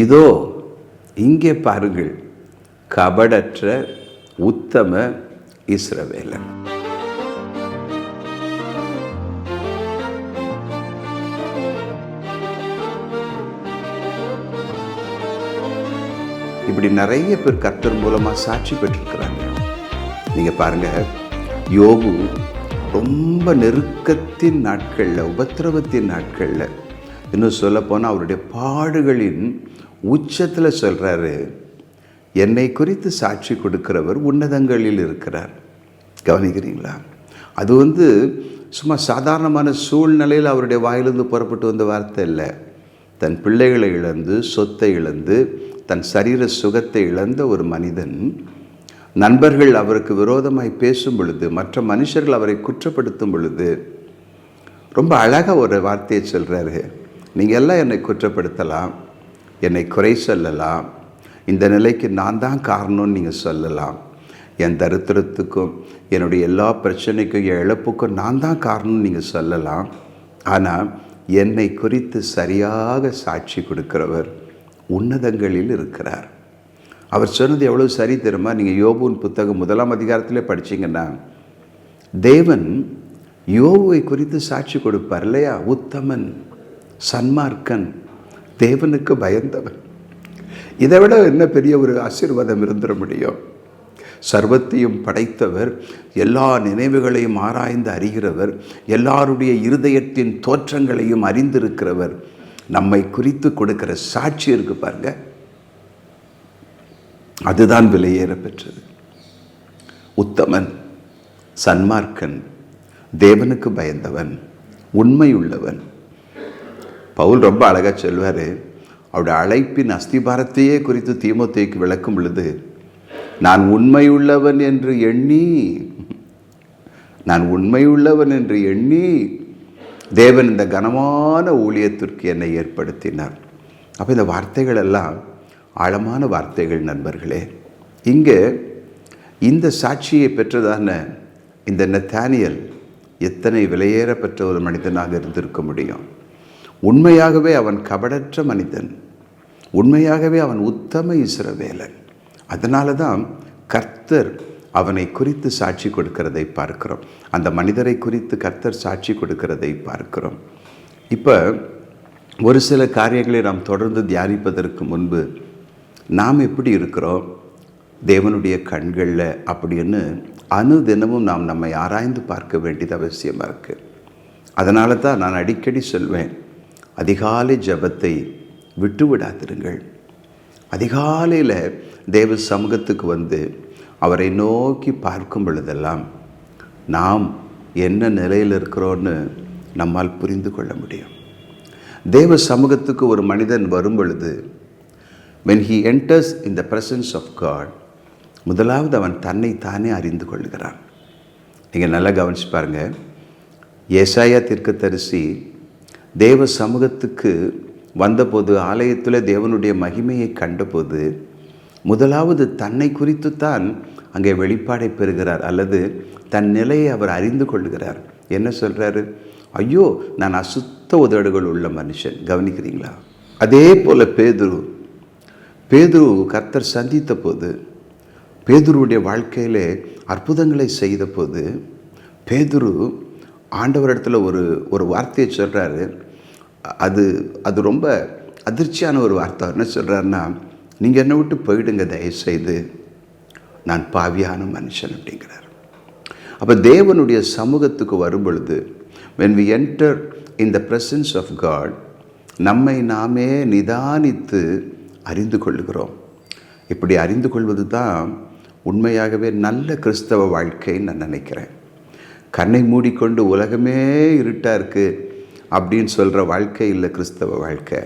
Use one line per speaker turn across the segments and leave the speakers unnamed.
இதோ இங்கே பாருங்கள் கபடற்ற உத்தம இஸ்ரவேலன். இப்படி நிறைய பேர் கர்த்தர் மூலமாக சாட்சி பெற்றிருக்கிறாங்க. நீங்கள் பாருங்க யோபு ரொம்ப நெருக்கத்தின் நாட்களில் உபத்திரவத்தின் நாட்களில் இன்னும் சொல்லப்போனால் அவருடைய பாடுகளின் உச்சத்தில் சொல்கிறாரு என்னை குறித்து சாட்சி கொடுக்கிறவர் உன்னதங்களில் இருக்கிறார். கவனிக்கிறீங்களா? அது வந்து சும்மா சாதாரணமான சூழ்நிலையில் அவருடைய வாயிலிருந்து புறப்பட்டு வந்த வார்த்தை இல்லை. தன் பிள்ளைகளை இழந்து சொத்தை இழந்து தன் சரீர சுகத்தை இழந்த ஒரு மனிதன் நண்பர்கள் அவருக்கு விரோதமாய் பேசும் பொழுது மற்ற மனுஷர்கள் அவரை குற்றப்படுத்தும் பொழுது ரொம்ப அழகாக ஒரு வார்த்தையை சொல்கிறாரு நீங்கள் எல்லாம் என்னை குற்றப்படுத்தலாம். என்னை குறை சொல்லலாம். இந்த நிலைக்கு நான் தான் காரணம்னு நீங்கள் சொல்லலாம். என் தரித்திரத்துக்கும் என்னுடைய எல்லா பிரச்சனைக்கும் என் இழப்புக்கும் நான் தான் காரணம்னு நீங்கள் சொல்லலாம். ஆனால் என்னை குறித்து சரியாக சாட்சி கொடுக்கிறவர் உன்னதங்களில் இருக்கிறார். அவர் சொன்னது எவ்வளோ சரி தெரியுமா? நீங்கள் யோபுவின் புத்தகம் முதலாம் அதிகாரத்திலே படிச்சீங்கன்னா தேவன் யோபுவை குறித்து சாட்சி கொடுப்பார் இல்லையா? உத்தமன் சன்மார்க்கன். தேவனுக்கு பயந்தவன். இதை விட என்ன பெரிய ஒரு ஆசீர்வாதம் இருந்துட முடியும்? சர்வத்தையும் படைத்தவர் எல்லா நினைவுகளையும் ஆராய்ந்து அறிகிறவர் எல்லாருடைய இருதயத்தின் தோற்றங்களையும் அறிந்திருக்கிறவர் நம்மை குறித்து கொடுக்கிற சாட்சி இருக்கு பாருங்க. அதுதான் விலையேற பெற்றது. உத்தமன் சன்மார்க்கன் தேவனுக்கு பயந்தவன் உண்மையுள்ளவன். பவுல் ரொம்ப அழகாக சொல்வார் அவருடைய அழைப்பின் அஸ்திபாரத்தையே குறித்து தீமோத்தேக்கு விளக்கும் பொழுது நான் உண்மையுள்ளவன் என்று எண்ணி நான் உண்மையுள்ளவன் என்று எண்ணி தேவன் இந்த கனமான ஊழியத்திற்கு என்னை ஏற்படுத்தினார். அப்போ இந்த வார்த்தைகள் எல்லாம் ஆழமான வார்த்தைகள் நண்பர்களே. இங்கே இந்த சாட்சியை பெற்றதான இந்த நெத்தானியல் எத்தனை விலையேற பெற்ற ஒரு மனிதனாக இருந்திருக்க முடியும்? உண்மையாகவே அவன் கபடற்ற மனிதன். உண்மையாகவே அவன் உத்தம இஸ்ரவேலன். அதனால தான் கர்த்தர் அவனை குறித்து சாட்சி கொடுக்கிறதை பார்க்கிறோம். அந்த மனிதரை குறித்து கர்த்தர் சாட்சி கொடுக்கிறதை பார்க்கிறோம். இப்போ ஒரு சில காரியங்களை நாம் தொடர்ந்து தியானிப்பதற்கு முன்பு நாம் எப்படி இருக்கிறோம்? தேவனுடைய கண்களில் அப்படின்னு அனுதினமும் நாம் நம்மை ஆராய்ந்து பார்க்க வேண்டியது அவசியமாக இருக்குது அதனால தான் நான் அடிக்கடி சொல்வேன் அதிகாலை ஜபத்தை விட்டு விடாதிருங்கள் அதிகாலையில் தேவ சமூகத்துக்கு வந்து அவரை நோக்கி பார்க்கும் பொழுதெல்லாம் நாம் என்ன நிலையில் இருக்கிறோன்னு நம்மால் புரிந்து கொள்ள முடியும். தேவ சமூகத்துக்கு ஒரு மனிதன் வரும் பொழுது when he enters in the presence of God முதலாவது அவன் தன்னை தானே அறிந்து கொள்கிறான். நீங்கள் நல்லா கவனிச்சு பாருங்கள் ஏசாயா தீர்க்கத்தரிசி தேவ சமூகத்துக்கு வந்தபோது ஆலயத்தில் தேவனுடைய மகிமையை கண்டபோது முதலாவது தன்னை குறித்து தான் அங்கே வெளிப்பாடை பெறுகிறார் அல்லது தன் நிலையை அவர் அறிந்து கொள்கிறார். என்ன சொல்கிறாரு ஐயோ நான் அசுத்த உதடுகள் உள்ள மனுஷன். கவனிக்கிறீங்களா? அதே போல் பேதுரு. பேதுரு கர்த்தர் சந்தித்த போது பேதுருடைய வாழ்க்கையிலே அற்புதங்களை செய்த போது பேதுரு ஆண்டவர் இடத்துல ஒரு ஒரு வார்த்தையை சொல்கிறாரு அது அது ரொம்ப அதிர்ச்சியான ஒரு வார்த்தை. என்ன சொல்கிறாருன்னா நீங்கள் என்னை விட்டு போயிடுங்க தயவுசெய்து. நான் பாவியான மனுஷன் அப்படிங்கிறார். அப்போ தேவனுடைய சமூகத்துக்கு வரும்பொழுது when we enter in the presence of God நம்மை நாமே நிதானித்து அறிந்து கொள்கிறோம் இப்படி அறிந்து கொள்வது தான் உண்மையாகவே நல்ல கிறிஸ்தவ வாழ்க்கைன்னு நான் நினைக்கிறேன். கண்ணை மூடிக்கொண்டு உலகமே இருட்டாக இருக்குது அப்படின்னு சொல்கிற வாழ்க்கை இல்லை கிறிஸ்தவ வாழ்க்கை.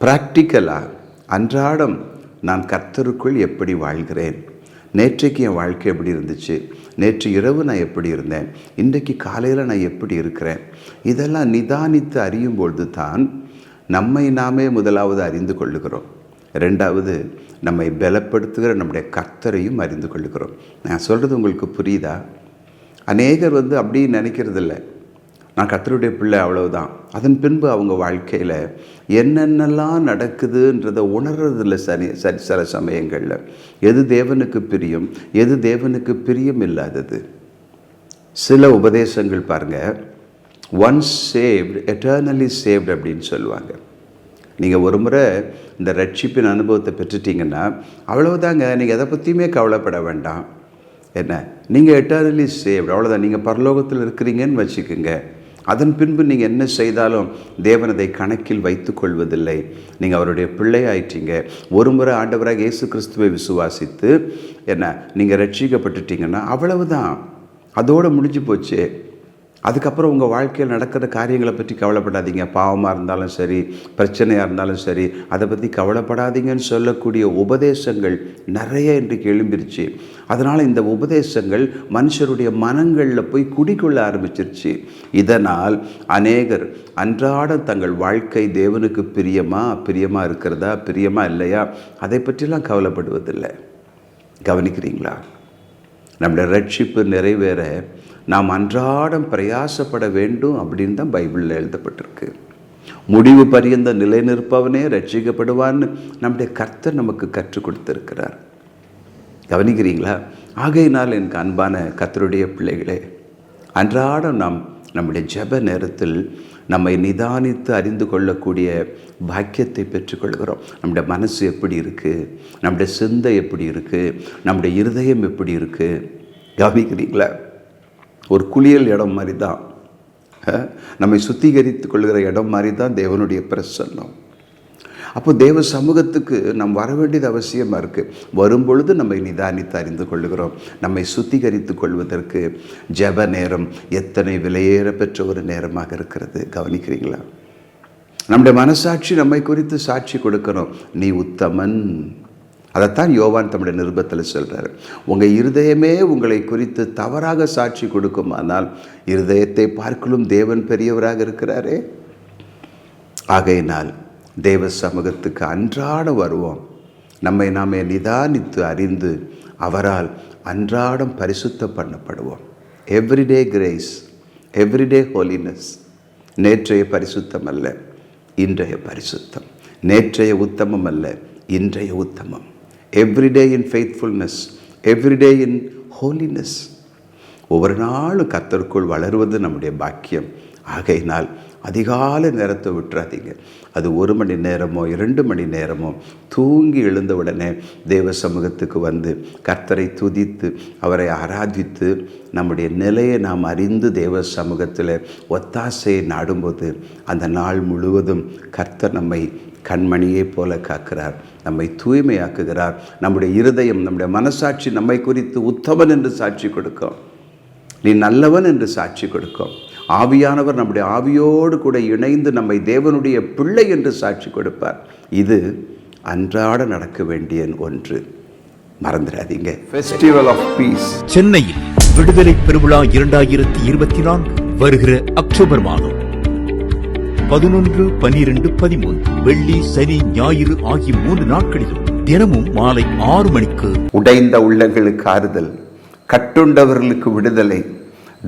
ப்ராக்டிக்கலாக அன்றாடம் நான் கர்த்தருக்குள் எப்படி வாழ்கிறேன்? நேற்றைக்கு என் வாழ்க்கை எப்படி இருந்துச்சு? நேற்று இரவு நான் எப்படி இருந்தேன்? இன்றைக்கு காலையில் நான் எப்படி இருக்கிறேன்? இதெல்லாம் நிதானித்து அறியும் பொழுது தான் நம்மை நாமே முதலாவது அறிந்து கொள்ளுகிறோம். ரெண்டாவது நம்மை பலப்படுத்துகிற நம்முடைய கர்த்தரையும் அறிந்து கொள்ளுகிறோம். நான் சொல்கிறது உங்களுக்கு புரியுதா? அநேகர் வந்து அப்படி நினைக்கிறதில்ல. நான் கத்தருடைய பிள்ளை அவ்வளவுதான். அதன் பின்பு அவங்க வாழ்க்கையில் என்னென்னலாம் நடக்குதுன்றதை உணர்றதில்ல சனி சரி சில சமயங்களில். எது தேவனுக்கு பிரியம் எது தேவனுக்கு பிரியம் இல்லாதது. சில உபதேசங்கள் பாருங்கள் ஒன்ஸ் சேவ்டு எட்டர்னலி சேவ்டு அப்படின்னு சொல்லுவாங்க. நீங்கள் ஒரு முறை இந்த ரட்சிப்பின் அனுபவத்தை பெற்றுட்டீங்கன்னா அவ்வளவுதாங்க. நீங்கள் எதை பற்றியுமே கவலைப்பட வேண்டாம். என்ன? நீங்கள் எட்டர்னலி சேவ்டு அவ்வளோதான் நீங்கள் பரலோகத்தில் இருக்கிறீங்கன்னு வச்சுக்கோங்க. அதன் பின்பு நீங்கள் என்ன செய்தாலும் தேவன் அதை கணக்கில் வைத்து கொள்வதில்லை. நீங்கள் அவருடைய பிள்ளை ஆயிட்டீங்க ஒரு முறை ஆண்டவராக இயேசு கிறிஸ்துவை விசுவாசித்து என்ன? நீங்கள் ரட்சிக்கப்பட்டுட்டீங்கன்னா அவ்வளவுதான். அதோடு முடிஞ்சு போச்சு. அதுக்கப்புறம் உங்கள் வாழ்க்கையில் நடக்கிற காரியங்களை பற்றி கவலைப்படாதீங்க. பாவமாக இருந்தாலும் சரி பிரச்சனையாக இருந்தாலும் சரி அதை பற்றி கவலைப்படாதீங்கன்னு சொல்லக்கூடிய உபதேசங்கள் நிறைய இன்றைக்கு எழும்பிருச்சு. அதனால் இந்த உபதேசங்கள் மனுஷருடைய மனங்களில் போய் குடிக்கொள்ள ஆரம்பிச்சிருச்சு. இதனால் அநேகர் அன்றாடம் தங்கள் வாழ்க்கை தேவனுக்கு பிரியமா பிரியமாக இருக்கிறதா பிரியமா இல்லையா அதை பற்றிலாம் கவலைப்படுவதில்லை. கவனிக்கிறீங்களா? நம்முடைய ரட்சிப்பு நிறைவேற நாம் அன்றாடம் பிரயாசப்பட வேண்டும் அப்படின்னு தான் பைபிளில் எழுதப்பட்டிருக்கு. முடிவு பரியந்த நிலை நிற்பவனே ரட்சிக்கப்படுவான்னு நம்முடைய கர்த்தர் நமக்கு கற்றுக் கொடுத்திருக்கிறார். கவனிக்கிறீங்களா? ஆகையினால் எனக்கு அன்பான கத்தருடைய பிள்ளைகளே அன்றாடம் நாம் நம்முடைய ஜெப நேரத்தில் நம்மை நிதானித்து அறிந்து கொள்ளக்கூடிய பாக்கியத்தை பெற்றுக்கொள்கிறோம். நம்முடைய மனசு எப்படி இருக்குது நம்முடைய சிந்தை எப்படி இருக்குது நம்முடைய இருதயம் எப்படி இருக்குது கவனிக்கிறீங்களா? ஒரு குளியல் இடம் மாதிரி தான் நம்மை சுத்திகரித்து கொள்கிற இடம் மாதிரி தான் தேவனுடைய பிரசன்னம். அப்போ தேவ சமூகத்துக்கு நாம் வர வேண்டியது அவசியமாக இருக்குது வரும்பொழுது நம்மை நிதானித்து அறிந்து கொள்கிறோம் நம்மை சுத்திகரித்து கொள்வதற்கு ஜெப நேரம் எத்தனை விலையேற பெற்ற ஒரு நேரமாக இருக்கிறது? கவனிக்கிறீங்களா? நம்முடைய மனசாட்சி நம்மை குறித்து சாட்சி கொடுக்கணும். நீ உத்தமன். அதைத்தான் யோவான் தம்முடைய நிருபத்தில் சொல்கிறார் உங்கள் இருதயமே உங்களை குறித்து தவறாக சாட்சி கொடுக்குமானால் இருதயத்தை பார்க்கலும் தேவன் பெரியவராக இருக்கிறாரே. ஆகையினால் தேவ சமூகத்துக்கு அன்றாடம் வருவோம். நம்மை நாமே நிதானித்து அறிந்து அவரால் அன்றாடம் பரிசுத்த பண்ணப்படுவோம். எவ்ரிடே கிரேஸ் எவ்ரிடே ஹோலினஸ் நேற்றைய பரிசுத்தம் அல்ல இன்றைய பரிசுத்தம். நேற்றைய உத்தமம் அல்ல இன்றைய உத்தமம். Everyday in faithfulness everyday in holiness ஒவ்வொரு நாளும் கத்தருக்குள் வளருவது நம்முடைய பாக்கியம். ஆகையினால் அதிகாலை நேரத்தை விட்டுறாதீங்க. அது ஒரு மணி நேரமோ இரண்டு மணி நேரமோ தூங்கி எழுந்த உடனே தேவ சமூகத்துக்கு வந்து கர்த்தரை துதித்து அவரை ஆராதித்து நம்முடைய நிலையை நாம் அறிந்து தேவ சமூகத்தில் ஒத்தாசையை நாடும்போது அந்த நாள் முழுவதும் கர்த்தர் நம்மை கண்மணியை போல காக்கிறார். நம்மை தூய்மையாக்குகிறார். நம்முடைய இருதயம் நம்முடைய மனசாட்சி நம்மை குறித்து உத்தமன் என்று சாட்சி கொடுக்கும். நீ நல்லவன் என்று சாட்சி கொடுக்கும். ஆவியானவர் நம்முடைய ஆவியோடு கூட இணைந்து நம்மை தேவனுடைய பிள்ளை என்று சாட்சி கொடுப்பார். இது அன்றாட நடக்க வேண்டிய ஒன்று. மறந்துடாதீங்க. ஃபெஸ்டிவல் ஆஃப் பீஸ்
சென்னையில் விடுதலை பெருவிழா இரண்டாயிரத்தி இருபத்தி நான்கு வருகிற அக்டோபர் மாதம். பதினொன்று பனிரெண்டு பதிமூன்று. வெள்ளி சனி ஞாயிறு ஆகிய மூன்று நாட்களிலும் தினமும் மாலை ஆறு மணிக்கு
உடைந்த உள்ளங்களுக்கு ஆறுதல் கட்டுண்டவர்களுக்கு விடுதலை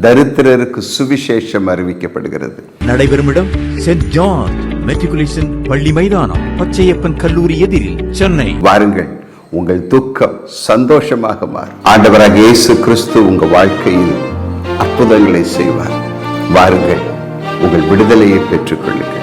தரித்திரருக்கு சுவிசேஷம் அறிவிக்கப்படுகிறது.
நடைபெறும் இடம் சென்ட் ஜான் மெட்ரிகுலேஷன் பள்ளி மைதானம் பச்சையப்பன் கல்லூரி எதிரில் சென்னை.
வாருங்கள் உங்கள் துக்கம் சந்தோஷமாக மாறும். ஆண்டவராக இயேசு கிறிஸ்து உங்க வாழ்க்கையில் அற்புதங்களை செய்வார். வாருங்கள் உங்கள் விடுதலையை பெற்றுக்கொள்ளுங்கள்.